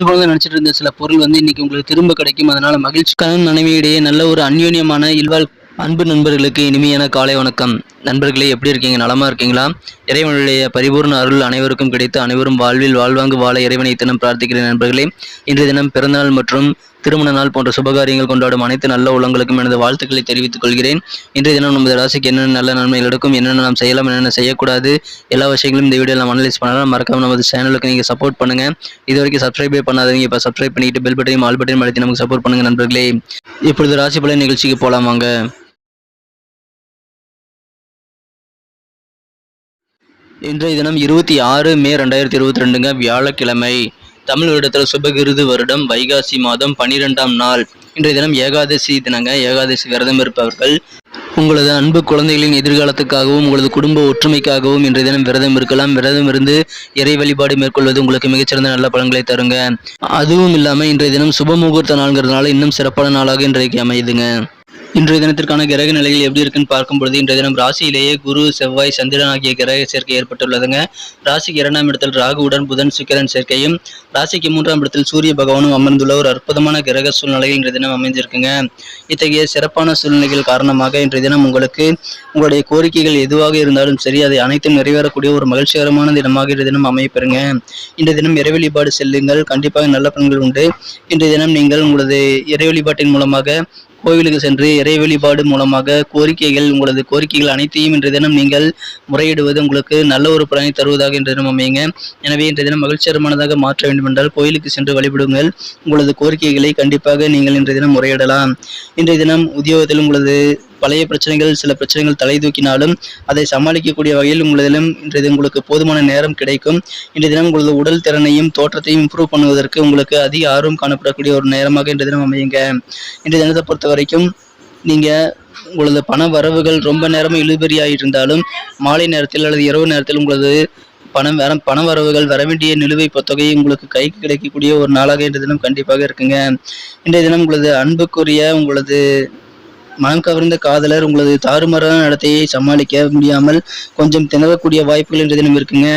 குழந்தை நினைச்சிட்டு இருந்த சில பொருள் வந்து இன்னைக்கு உங்களுக்கு திரும்ப கிடைக்கும். அதனால மகிழ்ச்சி. கணவன் மனைவியிடையே நல்ல ஒரு அந்யோன்யமான இல்வாழ் அன்பு நண்பர்களுக்கு இனிமையான காலை வணக்கம். நண்பர்களே எப்படி இருக்கீங்க? நலமா இருக்கீங்களா? இறைவனுடைய பரிபூர்ண அருள் அனைவருக்கும் கிடைத்து அனைவரும் வாழ்வில் வாழ்வாங்கு வாழ இறைவனை தினம் பிரார்த்திக்கிறேன் நண்பர்களே. இன்றைய தினம் பிறந்தநாள் மற்றும் திருமண நாள் போன்ற சுபகாரியங்கள் கொண்டாடும் அனைத்து நல்ல உள்ளங்களுக்கும் எனது வாழ்த்துக்களை தெரிவித்துக் கொள்கிறேன். இன்றைய தினம் நமது ராசிக்கு என்னென்ன நல்ல நன்மைகள் எடுக்கும் என்னென்ன நாம் செய்யலாம் என்னென்ன செய்யக்கூடாது எல்லா விஷயங்களும் இந்த வீடியோ நம்ம அனலைஸ் பண்ணலாம். மறக்காம நமது சேனலுக்கு நீங்கள் சப்போர்ட் பண்ணுங்க. இது வரைக்கும் சப்ஸ்கிரைபே பண்ணாதீங்க இப்போ சப்ஸ்கிரைப் பண்ணிட்டு பெல் பட்டையும் ஆல் பட்டையும் அழுத்தி நமக்கு சப்போர்ட் பண்ணுங்க நண்பர்களே. இப்பொழுது ராசி பலன் நிகழ்ச்சிக்கு போகலாம் வாங்க. இன்றைய தினம் இருபத்தி ஆறு மே ரெண்டாயிரத்தி இருபத்தி ரெண்டுங்க வியாழக்கிழமை. தமிழ் வருடத்தில் சுபகிருது வருடம் வைகாசி மாதம் பனிரெண்டாம் நாள். இன்றைய தினம் ஏகாதசி தினங்க. ஏகாதசி விரதம் இருப்பவர்கள் உங்களது அன்பு குழந்தைகளின் எதிர்காலத்துக்காகவும் உங்களது குடும்ப ஒற்றுமைக்காகவும் இன்றைய தினம் விரதம் இருக்கலாம். விரதம் இருந்து இறை வழிபாடு மேற்கொள்வது உங்களுக்கு மிகச்சிறந்த நல்ல பலன்களை தருங்க. அதுவும் இல்லாமல் இன்றைய தினம் சுப முகூர்த்த நாள்ங்கிறதுனால இன்னும் சிறப்பான நாளாக இன்றைக்கு அமையுதுங்க. இன்றைய தினத்திற்கான கிரக நிலைகள் எப்படி இருக்குன்னு பார்க்கும் பொழுது இன்றைய தினம் ராசியிலேயே குரு செவ்வாய் சந்திரன் ஆகிய கிரக சேர்க்கை ஏற்பட்டுள்ளதுங்க. ராசிக்கு இரண்டாம் இடத்தில் ராகுவுடன் புதன் சுக்கிரன் சேர்க்கையும் ராசிக்கு மூன்றாம் இடத்தில் சூரிய பகவானும் அமர்ந்துள்ள ஒரு அற்புதமான கிரக சூழ்நிலையில் இன்றைய தினம் அமைந்திருக்குங்க. இத்தகைய சிறப்பான சூழ்நிலைகள் காரணமாக இன்றைய தினம் உங்களுக்கு உங்களுடைய கோரிக்கைகள் எதுவாக இருந்தாலும் சரி அதை அனைத்தும் நிறைவேறக்கூடிய ஒரு மகிழ்ச்சிகரமான தினமாக இன்றைய தினம் அமையப்பெறுங்க. இன்றைய தினம் இறை வழிபாடு செல்லுங்கள். கண்டிப்பாக நல்ல பலன்கள் உண்டு. இன்றைய தினம் நீங்கள் உங்களது இறை வழிபாட்டின் மூலமாக கோவிலுக்கு சென்று இறை வழிபாடு மூலமாக கோரிக்கைகள் உங்களது கோரிக்கைகள் அனைத்தையும் இன்றைய தினம் நீங்கள் முறையிடுவது உங்களுக்கு நல்ல ஒரு பலனை தருவதாக இன்றைய தினம் அமையுங்க. எனவே இன்றைய தினம் மகிழ்ச்சிகரமானதாக மாற்ற வேண்டும் என்றால் கோயிலுக்கு சென்று வழிபடுங்கள். உங்களது கோரிக்கைகளை கண்டிப்பாக நீங்கள் இன்றைய தினம் முறையிடலாம். இன்றைய தினம் உத்தியோகத்தில் உங்களது பழைய பிரச்சனைகள் சில பிரச்சனைகள் தலை தூக்கினாலும் அதை சமாளிக்கக்கூடிய வகையில் உங்களதிலும் இன்றைய உங்களுக்கு போதுமான நேரம் கிடைக்கும். இன்றைய தினம் உங்களது உடல் திறனையும் தோற்றத்தையும் இம்ப்ரூவ் பண்ணுவதற்கு உங்களுக்கு அதிக ஆர்வம் காணப்படக்கூடிய ஒரு நேரமாக இன்றைய தினம் அமையுங்க. இன்றைய தினத்தை பொறுத்த வரைக்கும் நீங்கள் உங்களது பண வரவுகள் ரொம்ப நேரமும் இழுபறியாக இருந்தாலும் மாலை நேரத்தில் அல்லது இரவு நேரத்தில் உங்களது பணம் வர பண வரவுகள் வர வேண்டிய நிலுவை தொகை உங்களுக்கு கைக்கு கிடைக்கக்கூடிய ஒரு நாளாக இன்றைய தினம் கண்டிப்பாக இருக்குங்க. இன்றைய தினம் உங்களது அன்புக்குரிய உங்களது மனம் கவர்ந்த காதலர் உங்களது தாறுமாறான நடத்தையை சமாளிக்க முடியாமல் கொஞ்சம் திணறக்கூடிய வாய்ப்புகள் இன்றைய தினம் இருக்குங்க.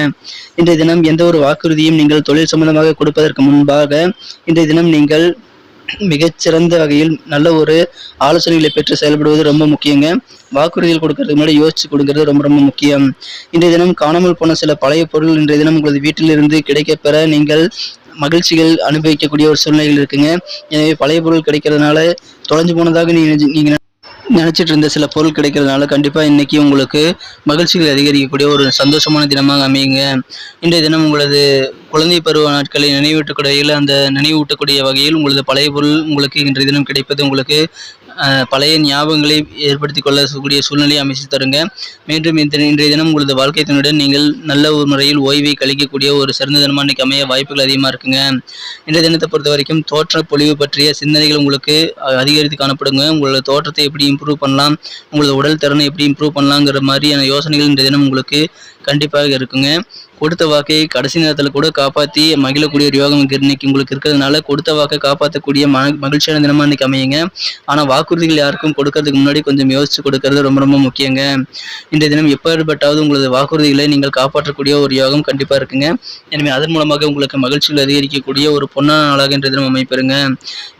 இன்றைய தினம் எந்த ஒரு வாக்குறுதியும் நீங்கள் தொழில் சம்பந்தமாக கொடுப்பதற்கு முன்பாக இன்றைய தினம் நீங்கள் மிகச்சிறந்த வகையில் நல்ல ஒரு ஆலோசனைகளை பெற்று செயல்படுவது ரொம்ப முக்கியங்க. வாக்குறுதிகள் கொடுக்கறதுக்கு முன்னாடி யோசிச்சு கொடுக்கறது ரொம்ப ரொம்ப முக்கியம். இன்றைய தினம் காணாமல் போன சில பழைய பொருள் இன்றைய தினம் உங்களது வீட்டிலிருந்து கிடைக்கப்பெற நீங்கள் மகிழ்ச்சிகள் அனுபவிக்கக்கூடிய ஒரு சூழ்நிலைகள் இருக்குங்க. எனவே பழைய பொருள் கிடைக்கிறதுனால தொலைஞ்சு போனதாக நீங்க நீங்க நினச்சிட்டு இருந்த சில பொருள் கிடைக்கிறதுனால கண்டிப்பாக இன்றைக்கி உங்களுக்கு மகிழ்ச்சிகள் அதிகரிக்கக்கூடிய ஒரு சந்தோஷமான தினமாக அமையுங்க. இன்றைய தினம் உங்களது குழந்தை பருவ நாட்களை நினைவூட்டக்கூடிய அந்த நினைவூட்டக்கூடிய வகையில் உங்களது பழைய பொருள் உங்களுக்கு இன்றைய தினம் கிடைப்பது உங்களுக்கு பழைய ஞாபகங்களை ஏற்படுத்தி கொள்ளக்கூடிய சூழ்நிலையை அமைத்து தருங்க. மீண்டும் இந்த இன்றைய தினம் உங்களது வாழ்க்கை துணையுடன் நீங்கள் நல்ல ஒரு முறையில் ஓய்வை கழிக்கக்கூடிய ஒரு சிறந்த தினமாக இன்னைக்கு அமைய வாய்ப்புகள் அதிகமாக இருக்குங்க. இன்றைய தினத்தை பொறுத்த வரைக்கும் தோற்ற பொழிவு பற்றிய சிந்தனைகள் உங்களுக்கு அதிகரித்து காணப்படுங்க. உங்களோட தோற்றத்தை எப்படி இம்ப்ரூவ் பண்ணலாம் உங்களோட உடல் திறனை எப்படி இம்ப்ரூவ் பண்ணலாங்கிற மாதிரியான யோசனைகள் இன்றைய தினம் உங்களுக்கு கண்டிப்பாக இருக்குங்க. கொடுத்த வாக்கை கடைசி நேரத்தில் கூட காப்பாற்றி மகிழக்கூடிய ஒரு யோகம் இன்னைக்கு உங்களுக்கு இருக்கிறதுனால கொடுத்த வாக்கை காப்பாற்றக்கூடிய ம மகிழ்ச்சியான தினமாக இன்னைக்கு அமையுங்க. ஆனால் வாக்குறுதிகள் யாருக்கும் கொடுக்கறதுக்கு முன்னாடி கொஞ்சம் யோசிச்சு கொடுக்கறது ரொம்ப ரொம்ப முக்கியங்க. இன்றைய தினம் எப்பேற்பட்டாவது உங்களது வாக்குறுதிகளை நீங்கள் காப்பாற்றக்கூடிய ஒரு யோகம் கண்டிப்பாக இருக்குங்க. எனவே அதன் மூலமாக உங்களுக்கு மகிழ்ச்சிகள் அதிகரிக்கக்கூடிய ஒரு பொன்னான நாளாக இன்றைய தினம் அமைப்பெறுங்க.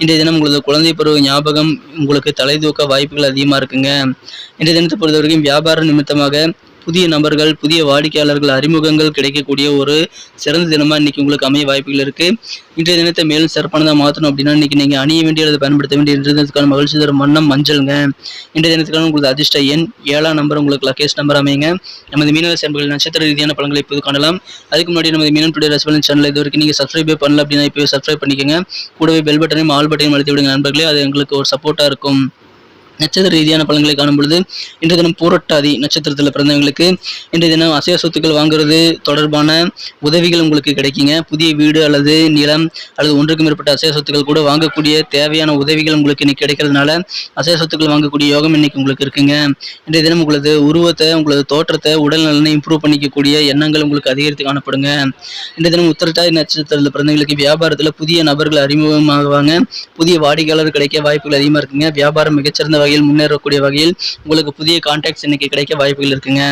இன்றைய தினம் உங்களது குழந்தை பருவ ஞாபகம் உங்களுக்கு தலை தூக்க வாய்ப்புகள் அதிகமாக இருக்குங்க. இன்றைய தினத்தை பொறுத்தவரைக்கும் வியாபார நிமித்தமாக புதிய நபர்கள் புதிய வாடிக்கையாளர்கள் அறிமுகங்கள் கிடைக்கக்கூடிய ஒரு சிறந்த தினமாக இன்றைக்கி உங்களுக்கு அமைய வாய்ப்புகள் இருக்குது இன்றைய தினத்தை மேலும் சிறப்பானதாக மாற்றணும் அப்படின்னா இன்றைக்கி நீங்கள் அணிய வேண்டிய அதை பயன்படுத்த வேண்டிய இன்றைய தினத்துக்கான மகிழ்ச்சி தரும் வண்ணம் மஞ்சள்ங்க. இன்றைய தினத்துக்கான உங்களுக்கு அதிர்ஷ்ட எண் ஏழாம் நம்பர் உங்களுக்கு லக்கேஷ் நம்பர் அமையுங்க. நமது மீனவ சேர்ப்புகள் நட்சத்திர ரீதியான பலன்களை இப்போது காணலாம். அதுக்கு முன்னாடி நமது மீனம் டுடே ரசபலன் சேனல் இது வரைக்கும் நீங்கள் சப்ஸ்கிரைபே பண்ணல அப்படின்னா இப்போ சப்ஸ்கிரைப் பண்ணிக்கோங்க. கூடவே பெல் பட்டனையும் ஆல் பட்டனையும் அழுத்தி விடுங்க நண்பர்களே. அது எங்களுக்கு ஒரு சப்போர்ட்டாக இருக்கும். நட்சத்திர ரீதியான பலன்களை காணும் பொழுது இன்றைய தினம் பூரட்டாதி நட்சத்திரத்தில் பிறந்தவங்களுக்கு இன்றைய தினம் அசைய சொத்துக்கள் வாங்குறது தொடர்பான உதவிகள் உங்களுக்கு கிடைக்குங்க. புதிய வீடு அல்லது நிலம் அல்லது ஒன்றுக்கு மேற்பட்ட அசைய சொத்துக்கள் கூட வாங்கக்கூடிய தேவையான உதவிகள் உங்களுக்கு இன்னைக்கு கிடைக்கிறதுனால அசைய சொத்துக்கள் வாங்கக்கூடிய யோகம் இன்னைக்கு உங்களுக்கு இருக்குங்க. இன்றைய தினம் உங்களது உருவத்தை உங்களது தோற்றத்தை உடல் நலனை இம்ப்ரூவ் பண்ணிக்கக்கூடிய எண்ணங்கள் உங்களுக்கு அதிகரித்து காணப்படுங்க. இன்றைய தினம் உத்தரட்டாதி நட்சத்திரத்தில் பிறந்தவங்களுக்கு வியாபாரத்தில் புதிய நபர்கள் அறிமுகமாகுவாங்க. புதிய வாடிக்கையாளர் கிடைக்க வாய்ப்புகள் அதிகமாக இருக்குங்க. வியாபாரம் மிகச்சிறந்த வகையில் முன்னேறக்கூடிய வகையில் உங்களுக்கு புதிய கான்டாக்ட்ஸ் இன்னைக்கு கிடைக்க வாய்ப்புகள் இருக்குங்க.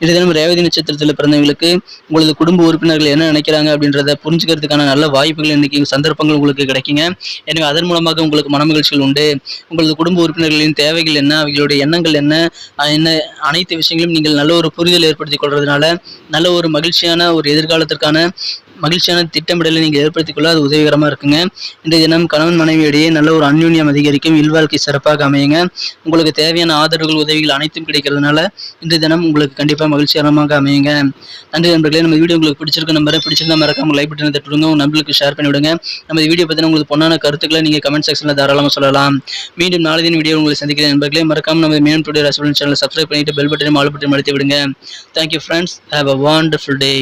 இன்றைய தினம் ரேவதி நட்சத்திரத்தில் பிறந்தவங்களுக்கு உங்களது குடும்ப உறுப்பினர்கள் என்ன நினைக்கிறாங்க அப்படின்றத புரிஞ்சுக்கிறதுக்கான நல்ல வாய்ப்புகள் இன்னைக்கு சந்தர்ப்பங்கள் உங்களுக்கு கிடைக்குங்க. எனவே அதன் மூலமாக உங்களுக்கு மனமகிழ்ச்சிகள் உண்டு. உங்களது குடும்ப உறுப்பினர்களின் தேவைகள் என்ன? அவர்களுடைய எண்ணங்கள் என்ன? என்ன அனைத்து விஷயங்களும் நீங்கள் நல்ல ஒரு புரிதல் ஏற்படுத்திக் கொள்றதுனால நல்ல ஒரு மகிழ்ச்சியான ஒரு எதிர்காலத்திற்கான மகிழ்ச்சியான திட்டமிடலை நீங்கள் ஏற்படுத்திக் கொள்ள அது உதவிகரமாக இருக்குங்க. இன்றைய தினம் கணவன் மனைவியிடையே நல்ல ஒரு அந்யூன்யம் அதிகரிக்கும். இல்வாழ்க்கை சிறப்பாக அமையுங்க. உங்களுக்கு தேவையான ஆதரவுகள் உதவிகள் அனைத்தும் கிடைக்கிறதுனால இன்றைய தினம் உங்களுக்கு கண்டிப்பாக மகிழ்ச்சிகரமாக அமையுங்க. நன்றி நண்பர்களே நம்ம வீடியோ உங்களுக்கு பிடிச்சிருக்க நம்பரை பிடிச்சிருந்தா மறக்காம லைக் பட்டனை தட்டுடுங்க உங்கள் நண்பர்களுக்கு ஷேர் பண்ணி விடுங்க நம்ம வீடியோ பற்றின உங்களுக்கு பொண்ணான கருத்துக்களை நீங்கள் கமெண்ட் செக்ஷனில் தாராளமாக சொல்லலாம். மீண்டும் நாளை தின வீடியோ உங்களை சந்திக்கிறேன் நண்பர்களே. மறக்காம நம்ம மேன் டுடே ரசபலன் சேனலை சப்ஸ்கிரைப் பண்ணிட்டு பெல் பட்டனை ஆல் பட்டனை அழுத்தி விடுங்க. Thank you friends have a wonderful day